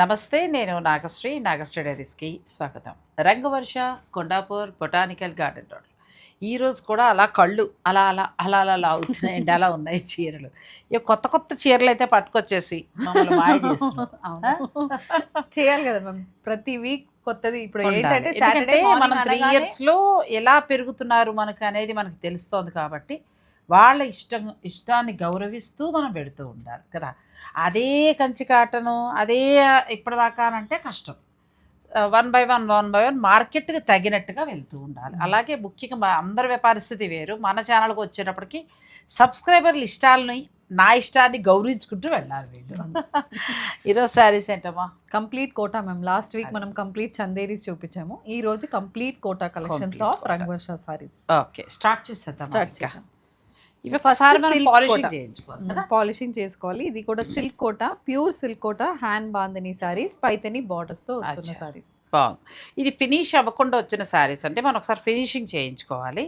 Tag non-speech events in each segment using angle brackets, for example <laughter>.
నమస్తే నేను నాగశ్రీ నాగశ్రీ డైరీస్కి స్వాగతం. Rangavarsha Kondapur botanical garden road. ఈ రోజు కూడా అలా కళ్ళు అలా అలా అలా అలా లాగుతున్నాయండి అలా ఉన్నాయి చీరలు. ఇక కొత్త కొత్త చీరలు అయితే పట్టుకొచ్చేసి మమ్మల్ని మాయ. <laughs> చేయాలి కదా మ్యామ్. ప్రతి వీక్ కొత్తది. ఇప్పుడు. ఏంటంటే మనం త్రీ ఇయర్స్లో ఎలా పెరుగుతున్నారు మనకు అనేది మనకు తెలుస్తోంది కాబట్టి వాళ్ళ ఇష్టం ఇష్టాన్ని గౌరవిస్తూ మనం పెడుతూ ఉండాలి కదా? అదే కంచి కాటను అదే ఇప్పటిదాకా అంటే కష్టం. One by one one by one మార్కెట్కి తగినట్టుగా వెళ్తూ ఉండాలి. అలాగే ముఖ్యంగా అందరి పరిస్థితి వేరు. మన ఛానల్కి వచ్చేటప్పటికి సబ్స్క్రైబర్ల ఇష్టాలని నా ఇష్టాన్ని గౌరవించుకుంటూ వెళ్ళాలి వీళ్ళు. ఈరోజు శారీస్ ఏంటమ్మా? Complete Kota ma'am. Last week మనం కంప్లీట్ చందేరీస్ చూపించాము. ఈ రోజు complete Kota collections of. Rangavarsha saris okay start చేసేద్దాం స్టార్ట్ ఇవి silk పాలిషింగ్. చేయించుకోవాలి కదా? పాలిషింగ్ చేసుకోవాలి. ఇది కూడా silk Kota pure silk Kota hand bandhani saris Paithani బార్డర్స్తో వస్తున్న. సారీస్ బాగుంది. ఇది ఫినిష్ అవ్వకుండా వచ్చిన శారీస్ అంటే మనం ఒకసారి ఫినిషింగ్ చేయించుకోవాలి.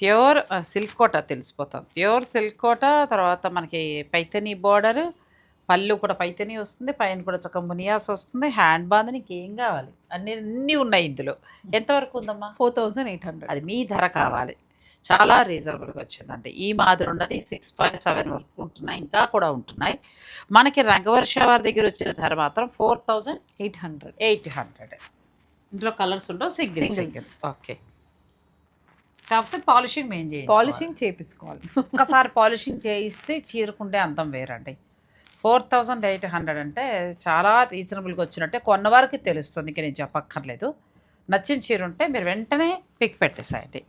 ప్యూర్ సిల్క్ కోట తెలిసిపోతుంది ప్యూర్ సిల్క్ కోట తర్వాత మనకి పైతని బార్డర్ పళ్ళు కూడా పైతని వస్తుంది పైన కూడా చక్క మునియాస్ వస్తుంది హ్యాండ్ బాంద్ నీకు ఏం కావాలి? అన్ని అన్నీ ఉన్నాయి ఇందులో. ఎంతవరకు ఉందమ్మా? ఫోర్ థౌజండ్ ఎయిట్ హండ్రెడ్ అది మీ ధర కావాలి. చాలా రీజనబుల్గా వచ్చిందండి. ఈ మాదిరి ఉన్నది సిక్స్ ఫైవ్ సెవెన్ వరకు ఉంటున్నాయి ఇంకా కూడా ఉంటున్నాయి. మనకి రంగవర్ష వారి దగ్గర వచ్చిన ధర మాత్రం four thousand eight hundred eight hundred ఇందులో కలర్స్ ఉండవు సింగిల్. సింగిల్ ఓకే కాకపోతే పాలిషింగ్ మెయిన్ చేయాలి పాలిషింగ్ చేపించుకోవాలి ఒక్కసారి పాలిషింగ్ చేయిస్తే చీరకుండే అందం వేరండి. ఫోర్ థౌజండ్ ఎయిట్ హండ్రెడ్ అంటే చాలా రీజనబుల్గా వచ్చినట్టే కొన్న వారికి తెలుస్తుంది ఇంక నేను చెప్పక్కర్లేదు. నచ్చిన చీర ఉంటే మీరు వెంటనే పిక్ పెట్టేసేయండి.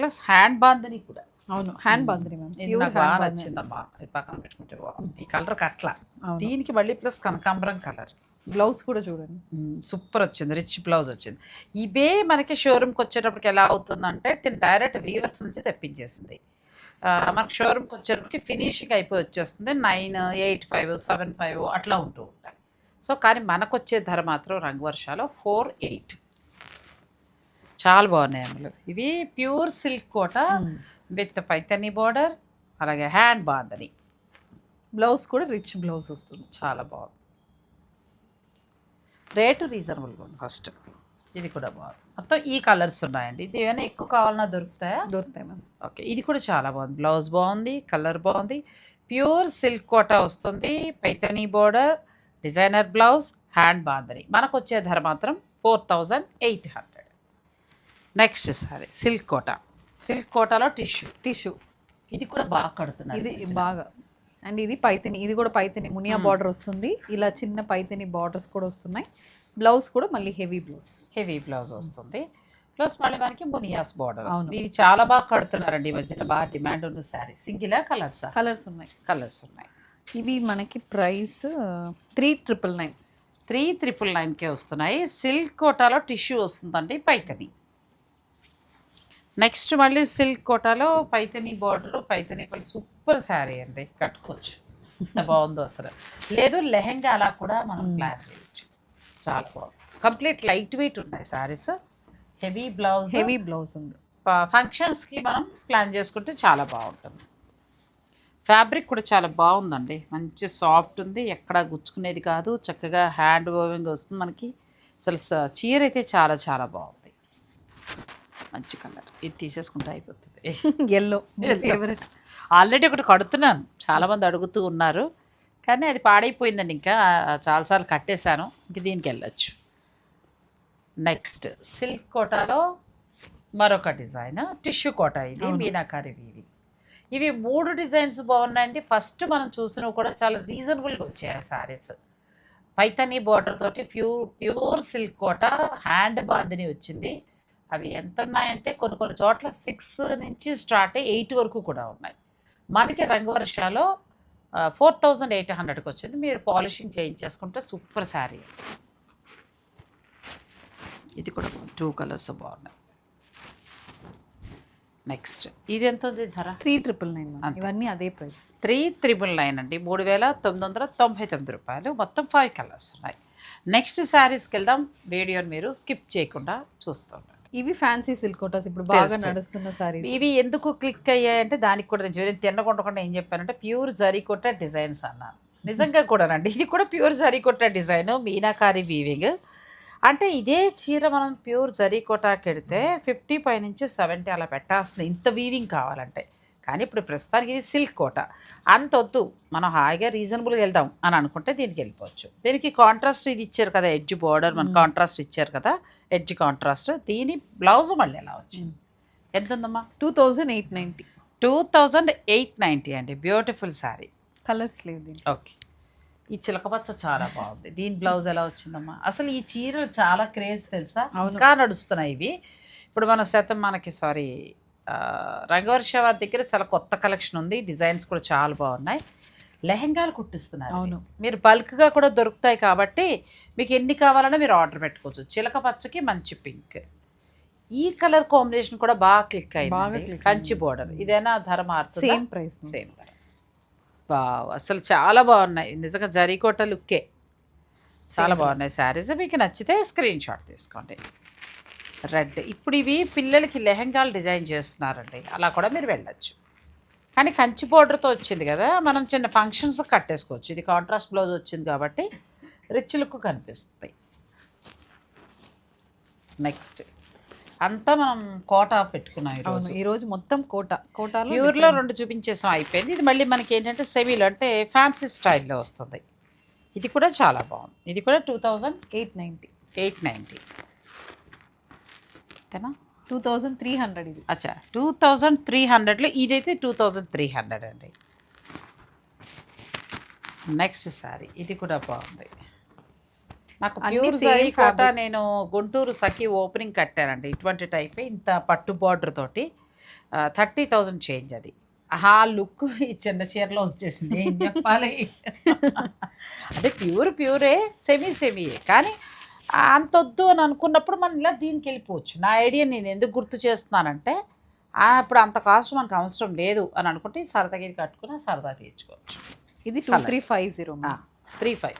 ప్లస్ హ్యాండ్ బాందని కూడా. అవును హ్యాండ్ నాకు బాగా నచ్చిందమ్మా. ఇది పక్కన పెట్టుకుంటే బాగుంది. ఈ కలర్ అట్లా. దీనికి మళ్ళీ ప్లస్ కనకాంబరం కలర్. బ్లౌజ్ కూడా చూడండి. సూపర్ వచ్చింది రిచ్ బ్లౌజ్ వచ్చింది. ఇవే మనకి షోరూమ్కి వచ్చేటప్పటికి ఎలా అవుతుందంటే దీన్ని డైరెక్ట్ వీవర్స్ నుంచి తెప్పించేసింది. మనకి షోరూమ్కి వచ్చేటప్పటికి ఫినిషింగ్ అయిపోయి వచ్చేస్తుంది. Nine eight five seven five అట్లా ఉంటూ ఉంటాయి. సో కానీ మనకు వచ్చే ధర మాత్రం రంగవర్షాలో ఫోర్ ఎయిట్. చాలా బాగున్నాయి అమ్మలు ఇవి pure silk Kota with Paithani border అలాగే హ్యాండ్ బాందని బ్లౌజ్ కూడా రిచ్ బ్లౌజ్ వస్తుంది. చాలా బాగుంది. రేటు రీజనబుల్గా ఉంది ఫస్ట్. ఇది కూడా బాగుంది. మొత్తం ఈ కలర్స్ ఉన్నాయండి. ఇది ఏమైనా ఎక్కువ కావాలన్నా దొరుకుతాయా? దొరుకుతాయి మ్యామ్. ఓకే ఇది కూడా చాలా బాగుంది. బ్లౌజ్ బాగుంది కలర్ బాగుంది. ప్యూర్ సిల్క్ కోటా వస్తుంది. Paithani border designer blouse hand bandhani మనకు వచ్చే ధర మాత్రం four thousand eight hundred. Next sari silk Kota silk కోటాలో టిష్యూ టిష్యూ ఇది కూడా బాగా కడుతున్నారు ఇది బాగా. అండ్ ఇది పైతని ఇది కూడా పైతని. మునియా బార్డర్ వస్తుంది. ఇలా చిన్న పైతని బార్డర్స్ కూడా వస్తున్నాయి. బ్లౌజ్ కూడా మళ్ళీ హెవీ బ్లౌజ్ హెవీ బ్లౌజ్ వస్తుంది. ప్లస్ మళ్ళీ మనకి మునియాస్ బార్డర్ అవును. ఇది చాలా బాగా కడుతున్నారండి ఈ మధ్యన. బాగా డిమాండ్ ఉన్న శారీ సింగిలా కలర్సా కలర్స్ ఉన్నాయి. కలర్స్ ఉన్నాయి. ఇవి మనకి price three triple nine three triple నైన్కే వస్తున్నాయి. సిల్క్ కోటాలో టిష్యూ వస్తుందండి పైతని. నెక్స్ట్ మళ్ళీ సిల్క్ కోటాలో Paithani border Paithani super sari అండి. కట్టుకోవచ్చు. ఎంత బాగుందో అసలు. లేదు లెహెంగా అలా కూడా మనం ప్లాన్ చేయొచ్చు. చాలా బాగుంది. కంప్లీట్ లైట్ వెయిట్ ఉన్నాయి saris. Heavy blouse. Heavy blouse ఉంది. ఫంక్షన్స్కి మనం ప్లాన్ చేసుకుంటే చాలా బాగుంటుంది. ఫ్యాబ్రిక్ కూడా చాలా బాగుందండి. మంచి సాఫ్ట్ ఉంది. ఎక్కడ గుచ్చుకునేది కాదు. చక్కగా హ్యాండ్ ఓవింగ్ వస్తుంది మనకి. అసలు చీర అయితే చాలా చాలా బాగుంది. మంచి కలర్. ఇది తీసేసుకుంటే అయిపోతుంది. ఎల్లో ఫేవరెట్ ఆల్రెడీ ఒకటి కడుతున్నాను. చాలామంది అడుగుతూ ఉన్నారు. కానీ అది పాడైపోయిందండి ఇంకా. చాలాసార్లు కట్టేశాను. ఇంక దీనికి వెళ్ళచ్చు. నెక్స్ట్ సిల్క్ కోటాలో మరొక డిజైన్. టిష్యూ కోట ఇది మీనాకారి వీవి ఇవి మూడు డిజైన్స్ బాగున్నాయండి. ఫస్ట్ మనం చూసినవి కూడా చాలా రీజనబుల్గా వచ్చాయి సారీస్ పైతని బార్డర్ తోటి pure pure silk Kota hand bandhani వచ్చింది. అవి ఎంత ఉన్నాయంటే కొన్ని కొన్ని చోట్ల సిక్స్ నుంచి స్టార్ట్ అయ్యి ఎయిట్ వరకు కూడా ఉన్నాయి. మనకి రంగవర్షాలో ఫోర్ థౌజండ్ ఎయిట్ హండ్రెడ్కి వచ్చింది. మీరు పాలిషింగ్ చేయించేసుకుంటే సూపర్ శారీ. ఇది కూడా టూ కలర్స్ బాగున్నాయి. నెక్స్ట్ ఇది ఎంత ఉంది ధర? Three triple nine. ఇవన్నీ అదే ప్రైస్ త్రీ త్రిబుల్ నైన్ అండి. మూడు వేల తొమ్మిది వందల తొంభై తొమ్మిది రూపాయలు. మొత్తం ఫైవ్ కలర్స్ ఉన్నాయి. నెక్స్ట్ శారీస్కి వెళ్దాం. వీడియోని మీరు స్కిప్ చేయకుండా చూస్తూ ఇవి ఫ్యాన్సీ సిల్క్ కోటాస్ ఇప్పుడు బాగా. నడుస్తున్న సారీ ఇవి ఎందుకు క్లిక్ అయ్యాయంటే దానికి కూడా నేను చెప్పాను. తిన్నకుండా ఏం చెప్పానంటే ప్యూర్ జరీ కొట్ట డిజైన్స్ అన్నాను నిజంగా కూడానండి ఇది కూడా ప్యూర్ జరీకోట డిజైన్ మీనాకారి వీవింగ్ అంటే ఇదే చీర మనం ప్యూర్ జరీకోటాకి వెడితే ఫిఫ్టీ పై నుంచి సెవెంటీ అలా పెట్టాల్సింది. ఇంత వీవింగ్ కావాలంటే. కానీ ఇప్పుడు ప్రస్తుతానికి ఇది సిల్క్ కోట. అంత వద్దు మనం హాయిగా రీజనబుల్గా వెళ్దాం అని అనుకుంటే దీనికి వెళ్ళిపోవచ్చు. దీనికి కాంట్రాస్ట్ ఇది ఇచ్చారు కదా ఎడ్జ్ బోర్డర్ మన కాంట్రాస్ట్ ఇచ్చారు కదా ఎడ్జ్ కాంట్రాస్ట్. దీని బ్లౌజ్ మళ్ళీ ఎలా వచ్చింది? ఎంత ఉందమ్మా? Two thousand eight ninety. Two thousand eight ninety అండి. బ్యూటిఫుల్ శారీ కలర్స్ దీనికి. ఓకే. ఈ చిలకపచ్చ చాలా బాగుంది. దీని బ్లౌజ్ ఎలా వచ్చిందమ్మా? అసలు ఈ చీరలు చాలా క్రేజ్ తెలుసా. ఇంకా నడుస్తున్నాయి ఇవి. ఇప్పుడు మన శాతం మనకి సారీ రంగవర్ష వారి దగ్గర చాలా కొత్త కలెక్షన్ ఉంది. డిజైన్స్ కూడా చాలా బాగున్నాయి. లెహంగాలు కుట్టిస్తున్నారు. అవును. మీరు బల్క్గా కూడా దొరుకుతాయి కాబట్టి మీకు ఎన్ని కావాలన్నా మీరు ఆర్డర్ పెట్టుకోవచ్చు. చిలక పచ్చకి మంచి పింక్. ఈ కలర్ కాంబినేషన్ కూడా బాగా క్లిక్ అయింది. కంచి బోర్డర్ ఇదేనా ధర మారుతుందా? సేమ్ ప్రైస్ సేమ్ ధర. వావ్ అసలు చాలా బాగున్నాయి. నిజంగా జరీకోట లుక్కే. చాలా బాగున్నాయి. శారీస్ మీకు నచ్చితే స్క్రీన్ షాట్ తీసుకోండి. రెడ్. ఇప్పుడు ఇవి పిల్లలకి లెహంగాలు డిజైన్ చేస్తున్నారండి. అలా కూడా మీరు వెళ్ళొచ్చు. కానీ కంచి బోర్డర్తో వచ్చింది కదా మనం చిన్న ఫంక్షన్స్ కట్టేసుకోవచ్చు. ఇది కాంట్రాస్ట్ బ్లౌజ్ వచ్చింది కాబట్టి రిచ్ లుక్ కనిపిస్తుంది నెక్స్ట్. అంతా మనం కోట పెట్టుకున్నాం ఈరోజు. అవును ఈ రోజు మొత్తం కోట. కోటాలో ప్యూర్లో రెండు చూపించేసాం అయిపోయింది. ఇది మళ్ళీ మనకి ఏంటంటే సెమీలో అంటే ఫ్యాన్సీ స్టైల్లో వస్తుంది. ఇది కూడా చాలా బాగుంది. ఇది కూడా two thousand eight ninety. Eight ninety. అంతేనా? టూ థౌజండ్ త్రీ హండ్రెడ్ ఇది. అచ్చా టూ థౌజండ్ త్రీ హండ్రెడ్లో ఇదైతే టూ థౌజండ్ త్రీ హండ్రెడ్ అండి. నెక్స్ట్ శారీ ఇది కూడా బాగుంది. నాకు ప్యూర్ జరీ కోట. నేను గుంటూరు సఖి ఓపెనింగ్ కట్టానండి. ఇటువంటి టైప్ ఇంత పట్టు బార్డర్ తోటి. థర్టీ థౌజండ్ చేంజ్ అది. ఆ లుక్ ఈ చిన్న చీరలో వచ్చేసింది ఏం చెప్పాలి? <laughs> అంటే ప్యూర్ ప్యూరే సెమీ సెమీయే కానీ అంత వద్దు అని అనుకున్నప్పుడు మనం ఇలా దీనికి వెళ్ళిపోవచ్చు. నా ఐడియా నేను ఎందుకు గుర్తు చేస్తున్నానంటే ఇప్పుడు అంత కాస్ట్ మనకు అవసరం లేదు అని అనుకుంటే సరదాగా ఇది కట్టుకుని సరదా తీర్చుకోవచ్చు. ఇది two. Three five zero three five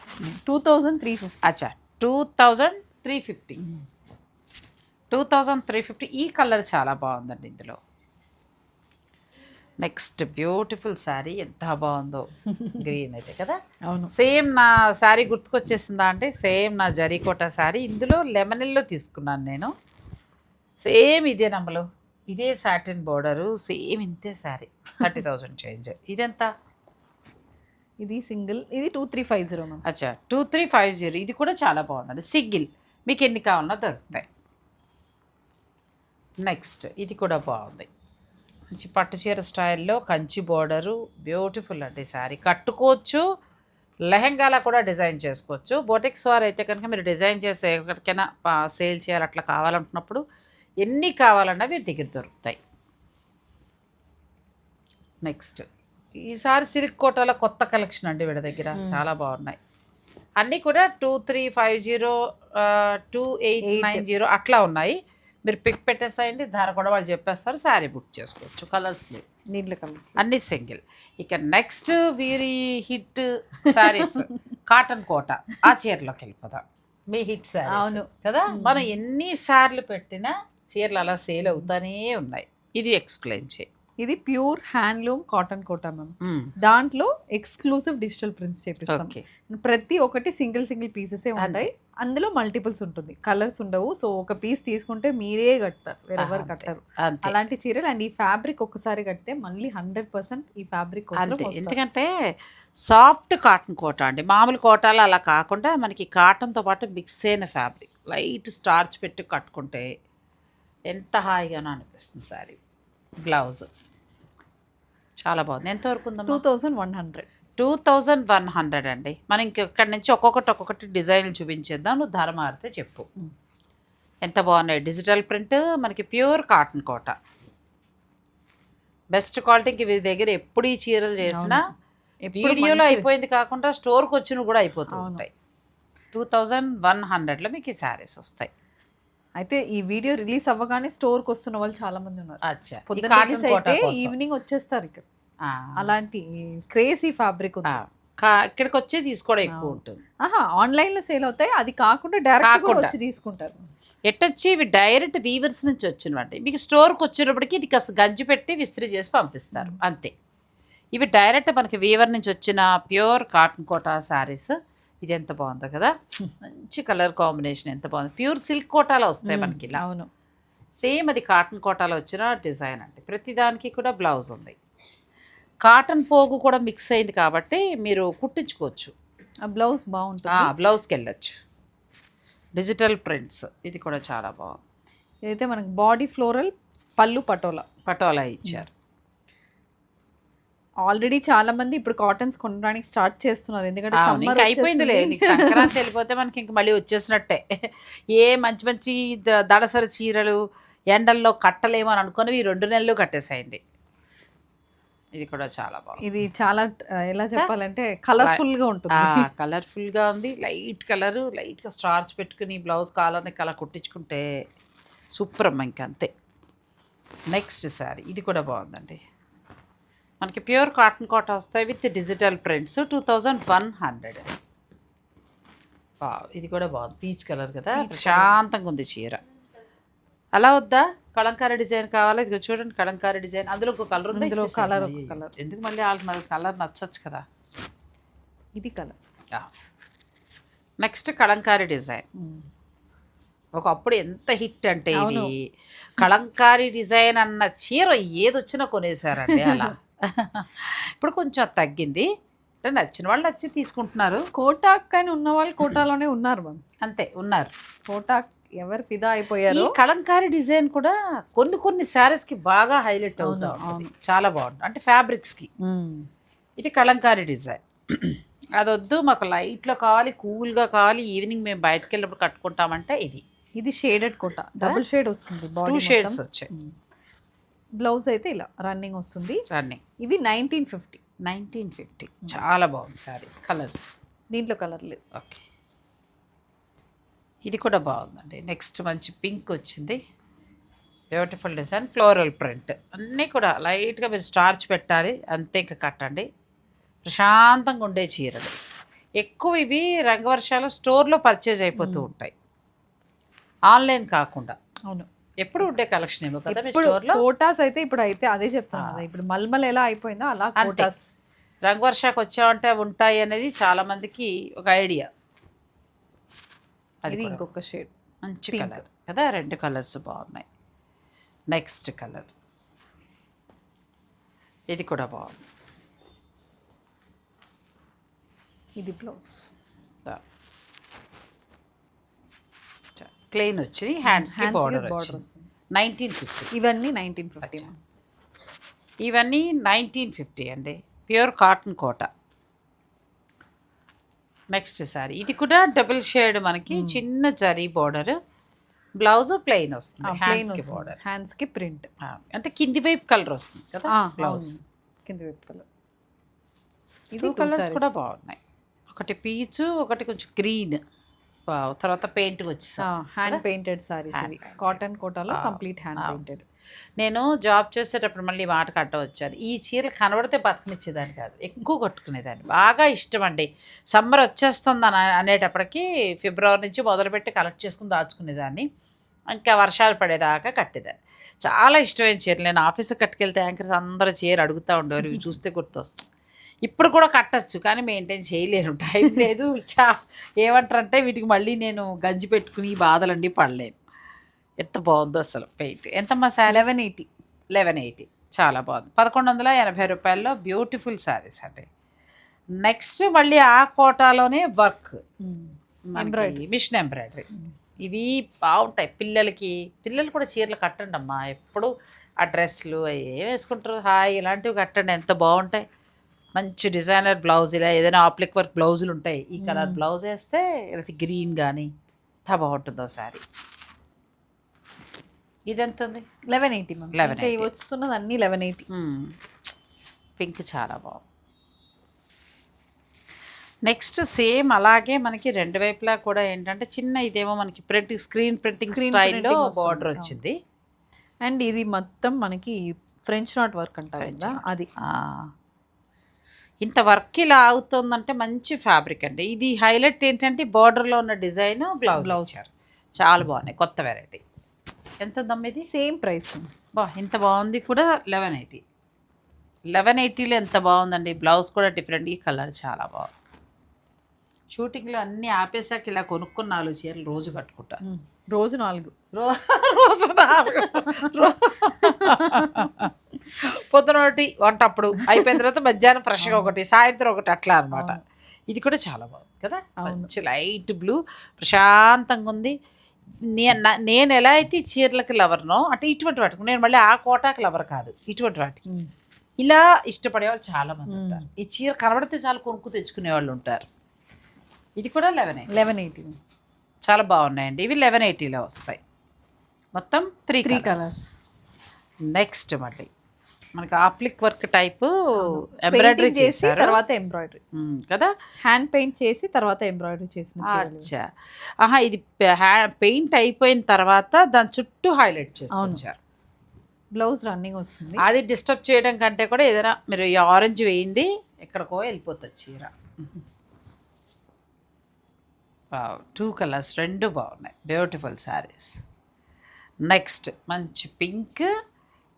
two thousand three fifty. అచ్చా two thousand three fifty. Two thousand three fifty ఈ కలర్ చాలా బాగుందండి ఇందులో. నెక్స్ట్ బ్యూటిఫుల్ శారీ ఎంత బాగుందో. గ్రీన్ అయితే కదా? అవును. సేమ్ నా శారీ గుర్తుకొచ్చేసిందా అంటే సేమ్ నా జరీకోట శారీ ఇందులో లెమనెల్లో తీసుకున్నాను నేను. సేమ్ ఇదే నమ్మలు. ఇదే సాటిన్ బోర్డరు సేమ్ ఇంతే శారీ థర్టీ థౌజండ్ చేంజ్ ఇదెంత? ఇది సింగిల్ ఇది టూ త్రీ ఫైవ్ జీరో అచ్చా టూ త్రీ ఫైవ్ జీరో ఇది కూడా చాలా బాగుందండి. సింగిల్ మీకు ఎన్ని కావాలన్నా దొరుకుతాయి. నెక్స్ట్ ఇది కూడా బాగుంది. మంచి పట్టు చీర స్టైల్లో కంచి బోర్డరు బ్యూటిఫుల్ అండి శారీ. కట్టుకోవచ్చు లెహంగాలా కూడా డిజైన్ చేసుకోవచ్చు. బోటెక్స్ వారు అయితే కనుక మీరు డిజైన్ చేసి ఎక్కడికైనా సేల్ చేయాలి అట్లా కావాలనుకున్నప్పుడు ఎన్ని కావాలన్నా వీరి దగ్గర దొరుకుతాయి. నెక్స్ట్ ఈసారి సిల్క్ కోటాలో కొత్త కలెక్షన్ అండి వీడి దగ్గర. చాలా బాగున్నాయి. అన్నీ కూడా two three five zero two eight. Nine zero అట్లా ఉన్నాయి. మీరు పిక్ పెట్టేసాయండి ధర కూడా వాళ్ళు చెప్పేస్తారు శారీ బుక్ చేసుకోవచ్చు. కలర్స్ లేవు. నీళ్ళ కలర్స్ అన్ని సింగిల్. ఇక నెక్స్ట్ వీరి హిట్ శారీస్ కాటన్ కోట. ఆ చీరలోకి వెళ్ళిపోదాం. మీ హిట్ శారీ అవును. కదా? మనం ఎన్ని సార్లు పెట్టినా చీరలు అలా సేల్ అవుతానే ఉన్నాయి. ఇది ఎక్స్ప్లెయిన్ చేయి. ఇది pure handloom cotton Kota ma'am. దాంట్లో ఎక్స్క్లూసివ్ డిజిటల్ ప్రింట్స్ చేపిస్తాం. ప్రతి ఒక్కటి సింగిల్ సింగిల్ పీసెస్ ఉంటాయి. అందులో మల్టిపుల్స్ ఉంటుంది. కలర్స్ ఉండవు. సో ఒక పీస్ తీసుకుంటే మీరే కడతారు. వేరెవరు. కట్టారు. అంతే. అలాంటి చీరలు అండ్ ఈ ఫ్యాబ్రిక్ ఒక్కసారి కడితే మళ్ళీ హండ్రెడ్ పర్సెంట్ ఈ ఫ్యాబ్రిక్ అంతే. ఎందుకంటే సాఫ్ట్ కాటన్ కోట అండి. మామూలు కోటాలు అలా కాకుండా మనకి కాటన్తో పాటు మిక్స్ అయిన ఫ్యాబ్రిక్. లైట్ స్టార్చ్ పెట్టి కట్టుకుంటే ఎంత హాయిగానో అనిపిస్తుంది సారీ బ్లౌజ్. చాలా బాగుంది. ఎంతవరకు టూ ఉందమ్మా? Thousand one hundred. Two thousand one hundred అండి. మనం ఇంకెక్కడి నుంచి ఒక్కొక్కటి ఒక్కొక్కటి డిజైన్లు చూపించేద్దాం. నువ్వు ధర మారితే చెప్పు. ఎంత బాగున్నాయి? డిజిటల్ ప్రింట్ మనకి ప్యూర్ కాటన్ కోట. బెస్ట్ క్వాలిటీకి వీరి దగ్గర ఎప్పుడు ఈ చీరలు చేసినా వీడియోలో అయిపోయింది కాకుండా స్టోర్కి వచ్చినవి కూడా అయిపోతూ. ఉంటాయి. టూ థౌజండ్ వన్ హండ్రెడ్లో మీకు ఈ శారీస్ వస్తాయి. అయితే ఈ వీడియో రిలీజ్ అవ్వగానే స్టోర్కి వస్తున్న వాళ్ళు చాలా మంది ఉన్నారు. అచ్చా. ఈవినింగ్ వచ్చేస్తారు ఇక్కడ. అలాంటి క్రేజీ ఫ్యాబ్రిక్ ఇక్కడికి వచ్చి తీసుకోవడం ఎక్కువ. ఉంటుంది. ఆహా ఆన్లైన్లో సేల్ అవుతాయి. అది కాకుండా డైరెక్ట్. వచ్చి తీసుకుంటారు. ఎట్టొచ్చి ఇవి డైరెక్ట్ వీవర్స్ నుంచి వచ్చినవండి. మీకు స్టోర్కి వచ్చినప్పటికి ఇది కాస్త గంజి పెట్టి విస్త్రీ చేసి పంపిస్తారు. అంతే. ఇవి డైరెక్ట్ మనకి వీవర్ నుంచి వచ్చిన ప్యూర్ కాటన్ కోటా శారీస్. ఇది ఎంత బాగుందో కదా. మంచి కలర్ కాంబినేషన్ ఎంత బాగుంది. ప్యూర్ సిల్క్ కోటాలో వస్తాయి మనకి ఇలా. అవును. సేమ్ అది కాటన్ కోటాలో వచ్చిన డిజైన్ అండి. ప్రతిదానికి కూడా బ్లౌజ్ ఉంది. కాటన్ పోగు కూడా మిక్స్ అయింది కాబట్టి మీరు కుట్టించుకోవచ్చు. ఆ బ్లౌజ్ బాగుంటుంది. బ్లౌజ్కి వెళ్ళొచ్చు డిజిటల్ ప్రింట్స్ ఇది కూడా చాలా బాగుంది. ఇదైతే మనకి బాడీ ఫ్లోరల్ పళ్ళు పటోలా. పటోలా ఇచ్చారు. ఆల్రెడీ చాలా మంది ఇప్పుడు కాటన్స్ కొనడానికి స్టార్ట్ చేస్తున్నారు. ఎందుకంటే సమ్మర్ అయిపోయిందిలే నీకు సంక్రాంతి వెళ్ళిపోతే మనకి ఇంక మళ్ళీ వచ్చేసినట్టే. ఏ మంచి మంచి ద- దడసరి చీరలు ఎండల్లో కట్టలేమో అని అనుకుని ఈ రెండు నెలలు కట్టేసేయండి. ఇది కూడా చాలా బాగుంది. ఇది చాలా ఎలా చెప్పాలంటే కలర్ఫుల్గా ఉంటుంది. కలర్ఫుల్గా ఉంది. లైట్ కలర్ లైట్గా స్టార్చ్ పెట్టుకుని బ్లౌజ్ కాలర్ని కలర్ కుట్టించుకుంటే సూపర్ అమ్మ ఇంకా అంతే. నెక్స్ట్ శారీ ఇది కూడా బాగుందండి. మనకి ప్యూర్ కాటన్ కోట వస్తాయి with digital prints two thousand one hundred ఇది కూడా బాగుంది. పీచ్ కలర్ కదా? ప్రశాంతంగా ఉంది చీర. అలా వద్దా? కలంకారీ డిజైన్ కావాలా? ఇది చూడండి కలంకారీ డిజైన్. అందులో ఒక కలర్ ఉంది? అందులో ఇచ్చేసేయండి. colour ఒక colour. ఎందుకు మళ్ళీ వాళ్ళకి కలర్ నచ్చచ్చు కదా? ఇది కలర్. Next Kalamkari design. ఒకప్పుడు ఎంత హిట్ అంటే ఇది. కలంకారీ డిజైన్ అన్న చీర ఏది వచ్చినా కొనేసారండి అలా. <laughs> ఇప్పుడు కొంచెం తగ్గింది. అంటే నచ్చిన వాళ్ళు నచ్చి తీసుకుంటున్నారు. కోటాక్ కానీ ఉన్న వాళ్ళు కోటాలోనే ఉన్నారు అంతే ఉన్నారు. కోటాక్ ఎవరు ఫిదా అయిపోయారు కలంకారీ డిజైన్ కూడా కొన్ని కొన్ని sarees కి బాగా హైలైట్ అవుతా ఉంటుంది. చాలా బాగుంటుంది. అంటే fabrics కి. ఇది కలంకారీ డిజైన్. అదొద్దు మాకు లైట్లో కావాలి కూల్గా కావాలి ఈవినింగ్ మేము బయటకు వెళ్ళినప్పుడు కట్టుకుంటామంటే ఇది. ఇది షేడెడ్ కోట. డబుల్ షేడ్ వస్తుంది టూ షేడ్స్ వచ్చాయి. బ్లౌజ్ అయితే ఇలా రన్నింగ్ వస్తుంది. రన్నింగ్ ఇవి నైన్టీన్ ఫిఫ్టీ నైన్టీన్ ఫిఫ్టీ చాలా బాగుంది సారీ కలర్స్ దీంట్లో కలర్ లేదు. ఓకే ఇది కూడా బాగుందండి. నెక్స్ట్ మంచి పింక్ వచ్చింది. బ్యూటిఫుల్ డిజైన్ ఫ్లోరల్ ప్రింట్ అన్నీ కూడా లైట్గా మీరు స్టార్చ్ పెట్టాలి అంతే ఇంకా కట్టండి. ప్రశాంతంగా ఉండే చీరలు. ఎక్కువ ఇవి రంగవర్షాలు స్టోర్లో పర్చేజ్ అయిపోతూ ఉంటాయి. ఆన్లైన్ కాకుండా. అవును. ఎప్పుడు ఉండే కలెక్షన్ ఏమో కదా స్టోర్లో కోటాస్ అయితే ఇప్పుడు అయితే అదే చెప్తాను కదా ఇప్పుడు మల్మల్ ఎలా అయిపోయిందో అలా కోటాస్ రంగవర్షాకు వచ్చామంటే ఉంటాయి అనేది చాలా మందికి ఒక ఐడియా అది. ఇంకొక షేడ్ మంచి. కలర్ కదా రెండు కలర్స్ బాగున్నాయి. Next colour. ఇది కూడా బాగుంది. ఇది బ్లౌజ్ ప్లెయిన్ వచ్చి హ్యాండ్స్కి కి బార్డర్ వచ్చింది. నైన్టీన్ ఫిఫ్టీ ఇవన్నీ నైన్టీన్ ఫిఫ్టీ ఇవన్నీ నైన్టీన్ ఫిఫ్టీ అండి. Pure cotton Kota. Next sari ఇది కూడా డబుల్ షేడ్ మనకి చిన్న జరీ బార్డర్ బ్లౌజ్ ప్లెయిన్ వస్తుంది హ్యాండ్స్కి బార్డర్ హ్యాండ్స్కి ప్రింట్ అంటే కింది వైపు కలర్ వస్తుంది కదా బ్లౌజ్ కింద వైపు కలర్ ఇది కలర్స్ కూడా బాగున్నాయి. ఒకటి పీచు ఒకటి కొంచెం గ్రీన్ తర్వాత పెయింట్ వచ్చేసా హ్యాండ్ పెయింటెడ్ సారీస్ ఇవి. కాటన్ కోటాలో కంప్లీట్ హ్యాండ్ పెయింటెడ్ నేను జాబ్ చేసేటప్పుడు మళ్ళీ మాట కట్ట వచ్చాను ఈ చీరలు కనబడితే బతకనిచ్చేదాన్ని కాదు. ఎక్కువ కొట్టుకునేదాన్ని. బాగా ఇష్టం అండి. సమ్మర్ వచ్చేస్తుంది అని అనేటప్పటికి ఫిబ్రవరి నుంచి మొదలుపెట్టి కలెక్ట్ చేసుకుని దాచుకునేదాన్ని. ఇంకా వర్షాలు పడేదాకా కట్టేదాన్ని. చాలా ఇష్టమైన చీరలు. నేను ఆఫీస్కి కట్టుకెళ్తే యాంకర్స్ అందరూ చీర అడుగుతూ ఉండేవారు. ఇవి చూస్తే గుర్తొస్తుంది. ఇప్పుడు కూడా కట్టచ్చు కానీ మెయింటైన్ చేయలేను టైం లేదు. చా ఏమంటారంటే వీటికి మళ్ళీ నేను గంజి పెట్టుకుని బాధలండి పడలేను. ఎంత బాగుందో అసలు పెయింట్ ఎంతమ్మా sari? Eleven eighty. Eleven eighty. చాలా బాగుంది. పదకొండు వందల ఎనభై రూపాయల్లో బ్యూటిఫుల్ శారీస్ అండి. నెక్స్ట్ మళ్ళీ ఆ కోటాలోనే వర్క్. Embroidery. Machine embroidery. ఇవి బాగుంటాయి పిల్లలకి. పిల్లలు కూడా చీరలు కట్టండి అమ్మా ఎప్పుడు ఆ డ్రెస్లు అవి ఏం వేసుకుంటారు? హాయ్ ఇలాంటివి కట్టండి. ఎంత బాగుంటాయి. మంచి డిజైనర్ బ్లౌజ్ ఇలా ఏదైనా ఆప్లిక్ వర్క్ బ్లౌజులు ఉంటాయి. ఈ కలర్ బ్లౌజ్ వేస్తే గ్రీన్ కానీ ఎంత బాగుంటుందో శారీ. ఇది ఎంత ఉంది లెవెన్ ఎయిటీ మ్యామ్ 1180. ఇంకా వస్తున్నది అన్ని లెవెన్ ఎయిటీ. పింక్ చాలా బాగుంది. నెక్స్ట్ సేమ్ అలాగే మనకి రెండు వైపులా కూడా ఏంటంటే చిన్న ఇదేమో మనకి ప్రింటింగ్ స్క్రీన్ ప్రింటింగ్ స్టైల్లో. బార్డర్. వచ్చింది. అండ్ ఇది మొత్తం మనకి ఫ్రెంచ్ నాట్ వర్క్ అంటారు అది. ఇంత వర్క్ ఇలా అవుతుందంటే మంచి ఫ్యాబ్రిక్ అండి. ఇది హైలైట్ ఏంటంటే బార్డర్లో ఉన్న డిజైన్ బ్లౌజ్. ఇచ్చారు. చాలా బాగున్నాయి కొత్త వెరైటీ. ఎంత దమ్ ఇది? Same price. బా ఇంత బాగుంది కూడా లెవెన్ ఎయిటీ లెవెన్ ఎయిటీలో ఎంత బాగుందండి? బ్లౌజ్ కూడా డిఫరెంట్ ఈ కలర్ చాలా బాగుంది. షూటింగ్లో అన్నీ ఆపేసాక ఇలా కొనుక్కున్న నాలుగు చీరలు రోజు కట్టుకుంటా. రోజు నాలుగు. రోజు నాలుగు. పొద్దున ఒకటి వంట అప్పుడు. అయిపోయిన తర్వాత మధ్యాహ్నం ఫ్రెష్గా ఒకటి సాయంత్రం ఒకటి అట్లా అనమాట ఇది కూడా చాలా బాగుంది కదా. మంచి లైట్ బ్లూ ప్రశాంతంగా ఉంది. నేను ఎలా అయితే ఈ చీరలకి లవర్నో అంటే ఇటువంటి వాటికి నేను మళ్ళీ ఆ కోటాకి లవర్ కాదు. ఇటువంటి వాటికి. ఇలా ఇష్టపడే వాళ్ళు చాలా మంది. ఉంటారు. ఈ చీర కనబడితే చాలా కొనుక్కు తెచ్చుకునే వాళ్ళు ఉంటారు. ఇది కూడా లెవెన్ లెవెన్ ఎయిటీ చాలా బాగున్నాయండి. ఇవి లెవెన్ ఎయిటీలో వస్తాయి. మొత్తం త్రీ త్రీ కలర్స్. నెక్స్ట్ మళ్ళీ. మనకి ఆప్లిక్ వర్క్ టైపు ఎంబ్రాయిడరీ చేసి తర్వాత ఎంబ్రాయిడరీ. కదా? హ్యాండ్ పెయింట్ చేసి తర్వాత ఎంబ్రాయిడరీ చేసిన. అచ్చా. ఆహా ఇది పెయింట్ అయిపోయిన తర్వాత దాని చుట్టూ హైలైట్ చేసుకొచ్చారు. బ్లౌజ్ రన్నింగ్ వస్తుంది. అది డిస్టర్బ్ చేయడం కంటే కూడా ఏదైనా మీరు ఈ ఆరెంజ్ వేయండి ఎక్కడికో వెళ్ళిపోతుంది చీర. టూ కలర్స్ రెండు బాగున్నాయి. బ్యూటిఫుల్ శారీస్. నెక్స్ట్ మంచి పింక్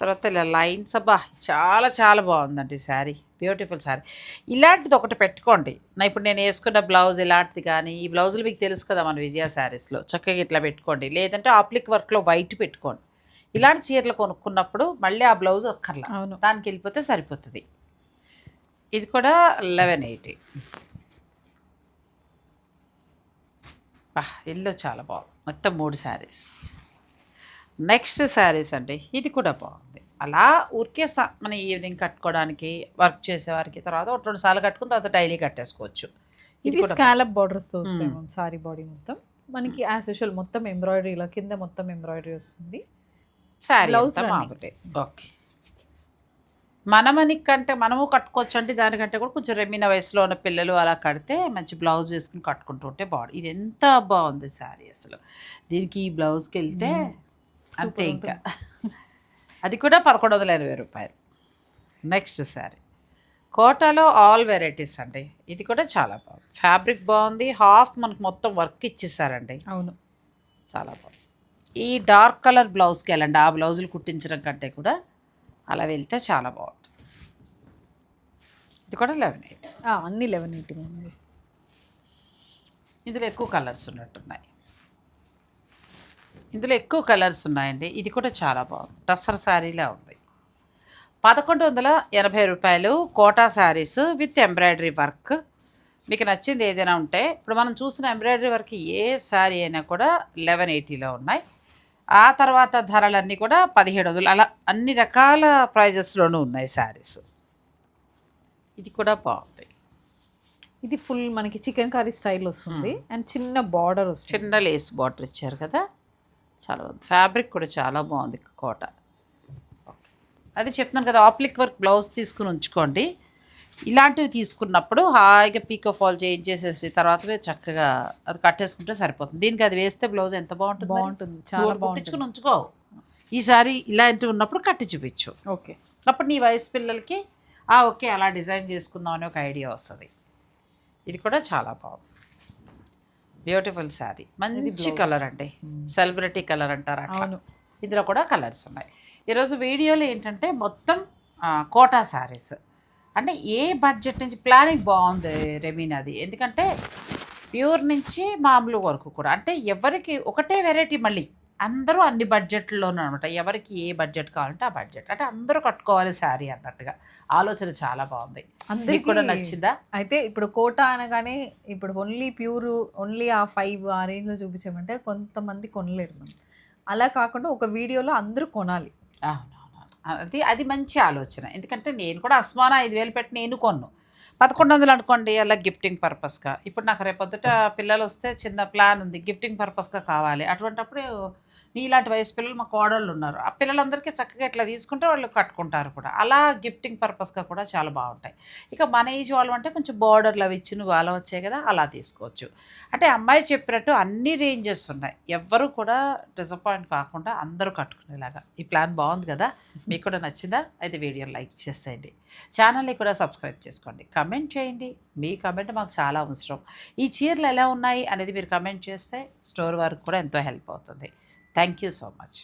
తర్వాత ఇలా లైన్స్ అబ్బా చాలా చాలా బాగుందండి శారీ. బ్యూటిఫుల్ శారీ. ఇలాంటిది ఒకటి పెట్టుకోండి. నా ఇప్పుడు నేను వేసుకున్న బ్లౌజ్ ఇలాంటిది కానీ ఈ బ్లౌజులు మీకు తెలుసు కదా మన విజయ శారీస్లో. చక్కగా ఇట్లా పెట్టుకోండి. లేదంటే ఆప్లిక్ వర్క్లో వైట్ పెట్టుకోండి. ఇలాంటి చీరలు కొనుక్కున్నప్పుడు మళ్ళీ ఆ బ్లౌజ్ ఒక్కర్లా అవును. దానికి వెళ్ళిపోతే సరిపోతుంది. ఇది కూడా లెవెన్ ఎయిటీ ఇల్లు చాలా బాగుంది. మొత్తం మూడు శారీస్. నెక్స్ట్ శారీస్ అండి. ఇది కూడా బాగుంది. అలా ఊరికే స మన ఈవినింగ్ కట్టుకోవడానికి వర్క్ చేసేవారికి తర్వాత ఒక రెండు సార్లు కట్టుకుని తర్వాత డైలీ కట్టేసుకోవచ్చు. ఇది స్కాలప్ బార్డర్స్ సారీ బాడీ మొత్తం. మనకి యాజ్ యూజువల్ మొత్తం ఎంబ్రాయిడరీ ఇలా కింద మొత్తం ఎంబ్రాయిడరీ వస్తుంది. ఓకే. మనమని కంటే మనము కట్టుకోవచ్చు అంటే దానికంటే కూడా కొంచెం రెమ్మిన వయసులో ఉన్న పిల్లలు అలా కడితే మంచి బ్లౌజ్ వేసుకుని కట్టుకుంటూ ఉంటే బాడీ ఇది ఎంత బాగుంది శారీ అసలు. దీనికి ఈ బ్లౌజ్కి వెళ్తే అంతే ఇంకా. అది కూడా పదకొండు వందల ఎనభై రూపాయలు. నెక్స్ట్ శారీ కోటాలో ఆల్ వెరైటీస్ అండి. ఇది కూడా చాలా బాగుంది. ఫ్యాబ్రిక్ బాగుంది. హాఫ్ మనకు మొత్తం వర్క్ ఇచ్చేసారండి. అవును. చాలా బాగుంది. ఈ డార్క్ కలర్ బ్లౌజ్కి వెళ్ళండి. ఆ బ్లౌజులు కుట్టించడం కంటే కూడా అలా వెళ్తే చాలా బాగుంటుంది. ఇది కూడా లెవెన్ ఎయిట్ అన్ని లెవెన్ ఎయిటీ ఇందులో ఎక్కువ కలర్స్ ఉన్నట్టున్నాయి. ఇందులో ఎక్కువ కలర్స్ ఉన్నాయండి. ఇది కూడా చాలా బాగుంది. టస్సర్ శారీలా ఉంది. పదకొండు వందల ఎనభై రూపాయలు Kota saris with embroidery work. మీకు నచ్చింది ఏదైనా ఉంటే ఇప్పుడు మనం చూసిన ఎంబ్రాయిడరీ వర్క్ ఏ శారీ అయినా కూడా లెవెన్ ఎయిటీలో ఉన్నాయి. ఆ తర్వాత ధరలన్నీ కూడా పదిహేడు వందలు. అలా అన్ని రకాల ప్రైజెస్లోనూ ఉన్నాయి శారీస్. ఇది కూడా బాగుంది. ఇది ఫుల్ మనకి చికెన్ కర్రీ స్టైల్ వస్తుంది. అండ్ చిన్న బార్డర్ వస్తుంది. చిన్న లేస్ బార్డర్ ఇచ్చారు కదా. చాలా బాగుంది ఫ్యాబ్రిక్ కూడా చాలా బాగుంది కోట. అది చెప్తున్నాను కదా ఆప్లిక్ వర్క్ బ్లౌజ్ తీసుకుని ఉంచుకోండి. ఇలాంటివి తీసుకున్నప్పుడు హాయిగా పీకో ఫాల్ చేయించేసేసి తర్వాత మీరు చక్కగా అది కట్టేసుకుంటే సరిపోతుంది. దీనికి అది వేస్తే బ్లౌజ్ ఎంత బాగుంటుంది? బాగుంటుంది చాలా బాగుంటుంది. ఉంచుకో. ఈసారి ఇలాంటివి ఉన్నప్పుడు కట్టి చూపించు. ఓకే. అప్పుడు నీ వయసు పిల్లలకి ఆ ఓకే అలా డిజైన్ చేసుకుందాం అనే ఒక ఐడియా వస్తుంది. ఇది కూడా చాలా బాగుంది. బ్యూటిఫుల్ శారీ. మంచి కలర్ అండి. సెలబ్రిటీ కలర్ అంటారు అట్లా. ఇందులో కూడా కలర్స్ ఉన్నాయి. ఈరోజు వీడియోలో ఏంటంటే మొత్తం కోటా శారీస్ అంటే ఏ బడ్జెట్ నుంచి ప్లానింగ్ బాగుంది రెమీనాది ఎందుకంటే ప్యూర్ నుంచి మామూలు వరకు కూడా. అంటే ఎవరికి ఒకటే వెరైటీ మళ్ళీ. అందరూ అన్ని బడ్జెట్లోనూ అనమాట ఎవరికి ఏ బడ్జెట్ కావాలంటే ఆ బడ్జెట్. అంటే అందరూ కట్టుకోవాలి శారీ అన్నట్టుగా. ఆలోచన చాలా బాగుంది. మీకు కూడా అందరికీ నచ్చిందా? అయితే ఇప్పుడు కోట అనగానే ఇప్పుడు ఓన్లీ ప్యూర్ ఓన్లీ ఆ ఫైవ్ ఆ రేంజ్లో చూపించామంటే కొంతమంది కొనలేరు మనం. అలా కాకుండా ఒక వీడియోలో అందరూ కొనాలి. అది అది మంచి ఆలోచన. ఎందుకంటే నేను కూడా అస్మానా ఐదు వేలు పెట్టి నేను కొన్ను. పదకొండు వందలు అనుకోండి అలా గిఫ్టింగ్ పర్పస్గా. ఇప్పుడు నాకు రేపొద్దుట పిల్లలు వస్తే చిన్న ప్లాన్ ఉంది. గిఫ్టింగ్ పర్పస్గా కావాలి. అటువంటప్పుడు నీలాంటి వయసు పిల్లలు మా కోడళ్ళు ఉన్నారు. ఆ పిల్లలందరికీ చక్కగా ఇట్లా తీసుకుంటే వాళ్ళు కట్టుకుంటారు కూడా. అలా గిఫ్టింగ్ పర్పస్గా కూడా చాలా బాగుంటాయి. ఇక మన ఏజ్ వాళ్ళు అంటే కొంచెం బార్డర్లు అవి ఇచ్చిన నువ్వు వచ్చాయి కదా అలా తీసుకోవచ్చు. అంటే అమ్మాయి చెప్పినట్టు అన్ని రేంజెస్ ఉన్నాయి. ఎవ్వరు కూడా డిసప్పాయింట్ కాకుండా అందరూ కట్టుకునేలాగా. ఈ ప్లాన్ బాగుంది కదా? మీకు కూడా నచ్చిందా? అయితే వీడియో లైక్ చేసేయండి. ఛానల్ని కూడా సబ్స్క్రైబ్ చేసుకోండి. కమెంట్ చేయండి. మీ కమెంట్ మాకు చాలా అవసరం. ఈ చీరలు ఎలా ఉన్నాయి అనేది మీరు కమెంట్ చేస్తే స్టోర్ వారికి కూడా ఎంతో హెల్ప్ అవుతుంది. Thank you so much